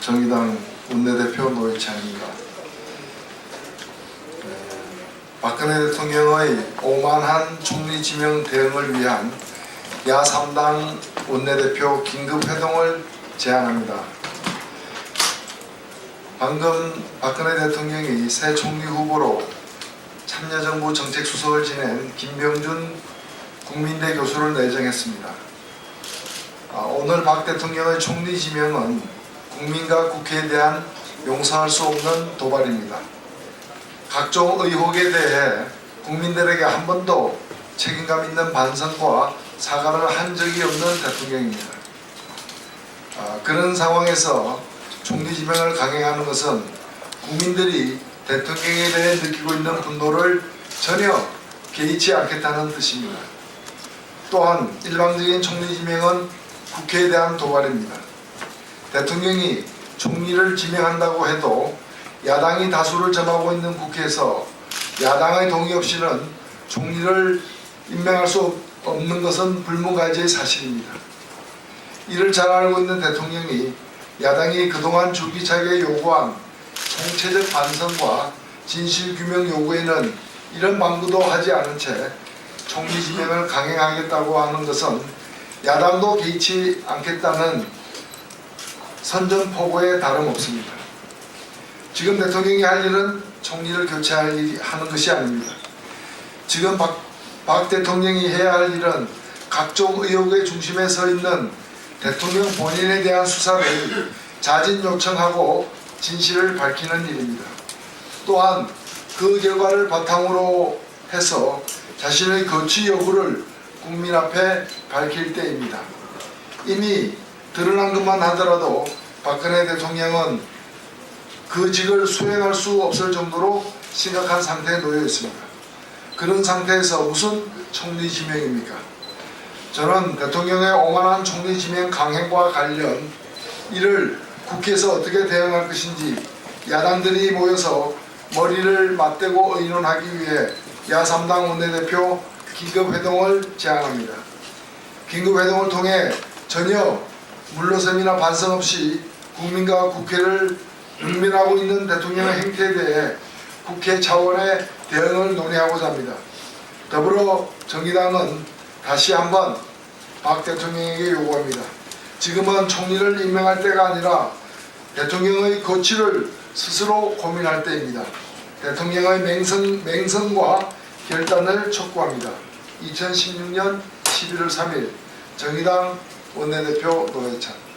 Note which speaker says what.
Speaker 1: 정의당 원내대표 노회찬입니다. 네, 박근혜 대통령의 오만한 총리 지명 대응을 위한 야3당 원내대표 긴급회동을 제안합니다. 방금 박근혜 대통령이 새 총리 후보로 참여정부 정책수석을 지낸 김병준 국민대 교수를 내정했습니다. 아, 오늘 박 대통령의 총리 지명은 국민과 국회에 대한 용서할 수 없는 도발입니다. 각종 의혹에 대해 국민들에게 한 번도 책임감 있는 반성과 사과를 한 적이 없는 대통령입니다. 아, 그런 상황에서 총리 지명을 강행하는 것은 국민들이 대통령에 대해 느끼고 있는 분노를 전혀 개의치 않겠다는 뜻입니다. 또한 일방적인 총리 지명은 국회에 대한 도발입니다. 대통령이 총리를 지명한다고 해도 야당이 다수를 점하고 있는 국회에서 야당의 동의 없이는 총리를 임명할 수 없는 것은 불문가지의 사실입니다. 이를 잘 알고 있는 대통령이 야당이 그동안 줄기차게 요구한 총체적 반성과 진실 규명 요구에는 이런 망구도 하지 않은 채 총리 지명을 강행하겠다고 하는 것은 야당도 개의치 않겠다는 선전포고에 다름없습니다. 지금 대통령이 할 일은 총리를 교체할 일이 하는 것이 아닙니다. 지금 박, 박 대통령이 해야 할 일은 각종 의혹의 중심에 서 있는 대통령 본인에 대한 수사를 자진 요청하고 진실을 밝히는 일입니다. 또한 그 결과를 바탕으로 해서 자신의 거취 여부를 국민 앞에 밝힐 때입니다. 이미 드러난 것만 하더라도 박근혜 대통령은 그 직을 수행할 수 없을 정도로 심각한 상태에 놓여 있습니다. 그런 상태에서 무슨 총리 지명입니까? 저는 대통령의 오만한 총리 지명 강행과 관련 이를 국회에서 어떻게 대응할 것인지 야당들이 모여서 머리를 맞대고 의논하기 위해 야3당 원내대표 긴급회동을 제안합니다. 긴급회동을 통해 전혀 물러섬이나 반성 없이 국민과 국회를 능멸하고 있는 대통령의 행태에 대해 국회 차원의 대응을 논의하고자 합니다. 더불어 정의당은 다시 한번 박 대통령에게 요구합니다. 지금은 총리를 임명할 때가 아니라 대통령의 거취를 스스로 고민할 때입니다. 대통령의 맹성, 맹성과 결단을 촉구합니다. 2016년 11월 3일 정의당 원내대표 노회찬